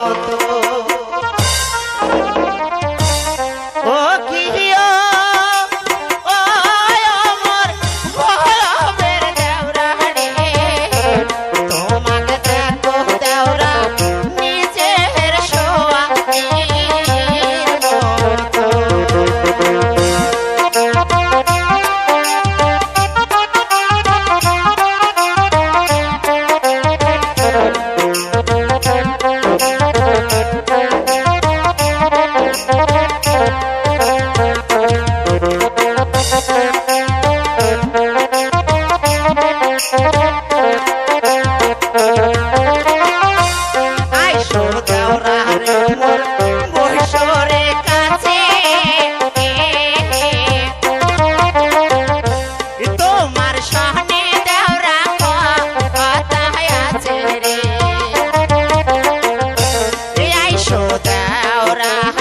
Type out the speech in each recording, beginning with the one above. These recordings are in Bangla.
Oh. ahora.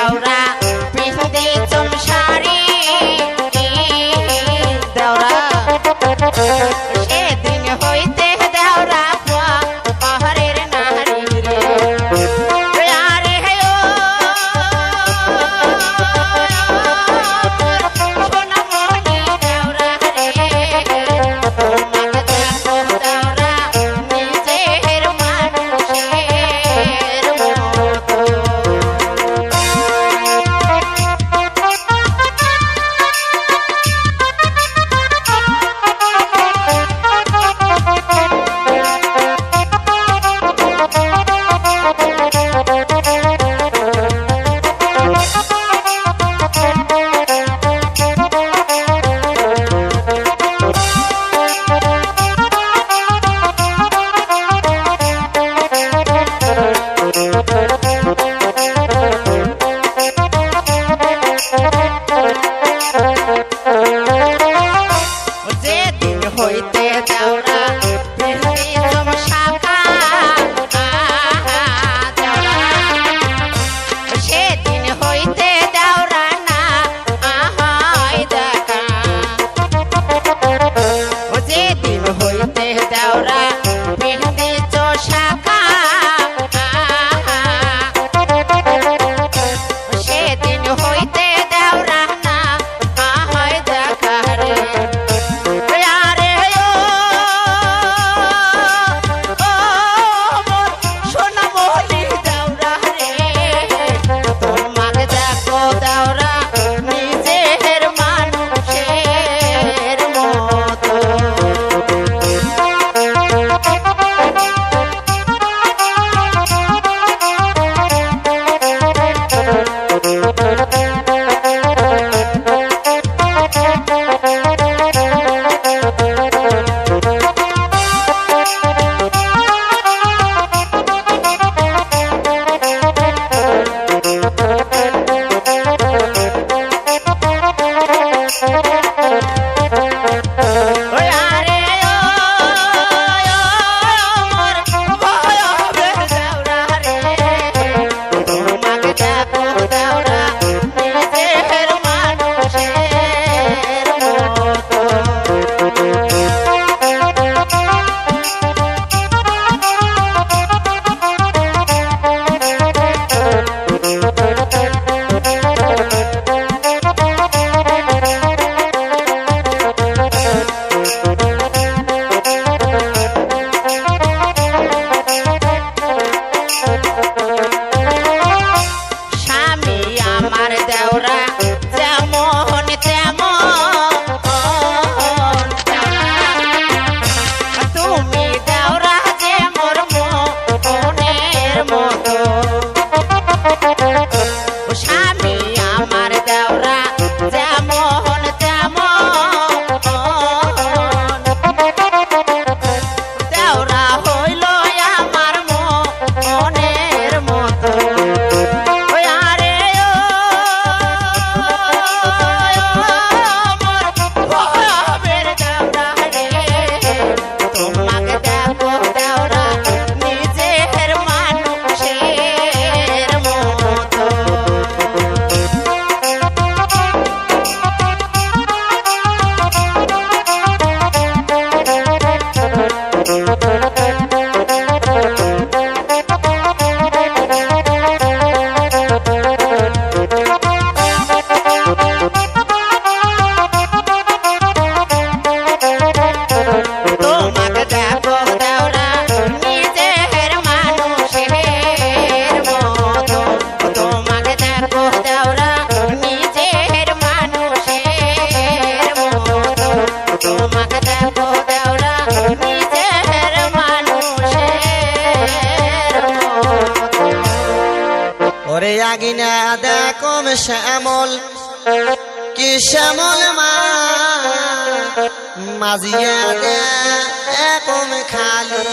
Laura, please take some pin হইতে দেওরা পিনতে চোষা ওরে আগিনা দেখম শ্যামল কি শ্যামল মা? মাঝিয়া দেখম খালি।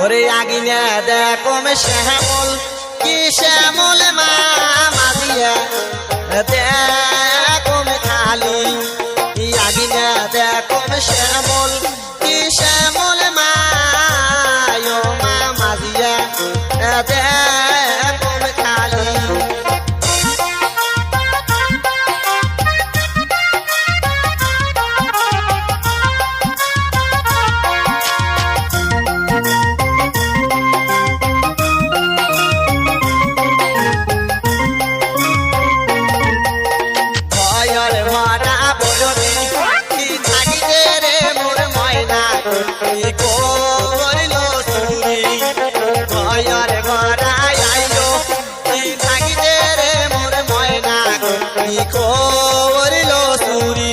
ওরে আগিনা দেখম শ্যামল কি শ্যামল মা? মাঝিয়া দেখম খালি। আগিনা দেখম শ্যামল কি করল চুরি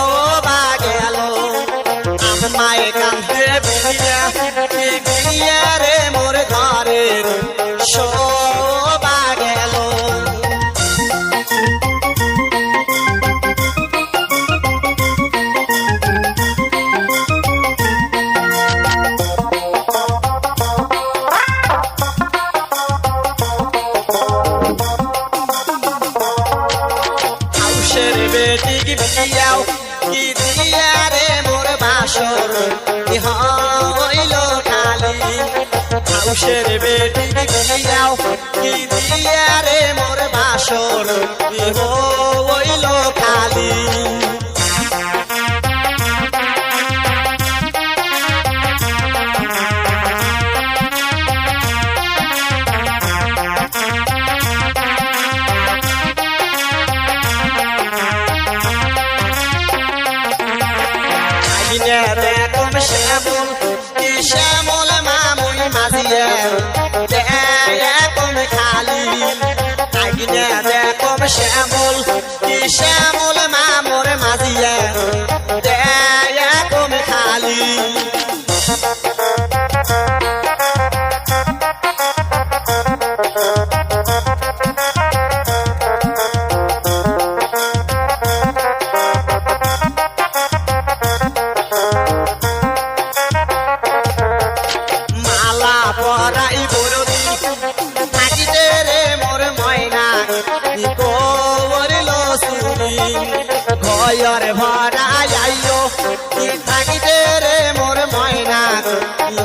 ঘরের হাউসের বেটি কি বিয়াও কি দিয়া রে মোর বাসর? হইল খালি শ্যামল কি শ্যামল মাঝিয়ে দেখম খালি আইনে দেখম শ্যামল কি শ্যামল মামুর মাঝিয়ে পরাই বরদি থাকিতে রে মোর ময়না করিল সুরি ঘয়ের ভরা আইলো থাকিতে রে মোর ময়না, কি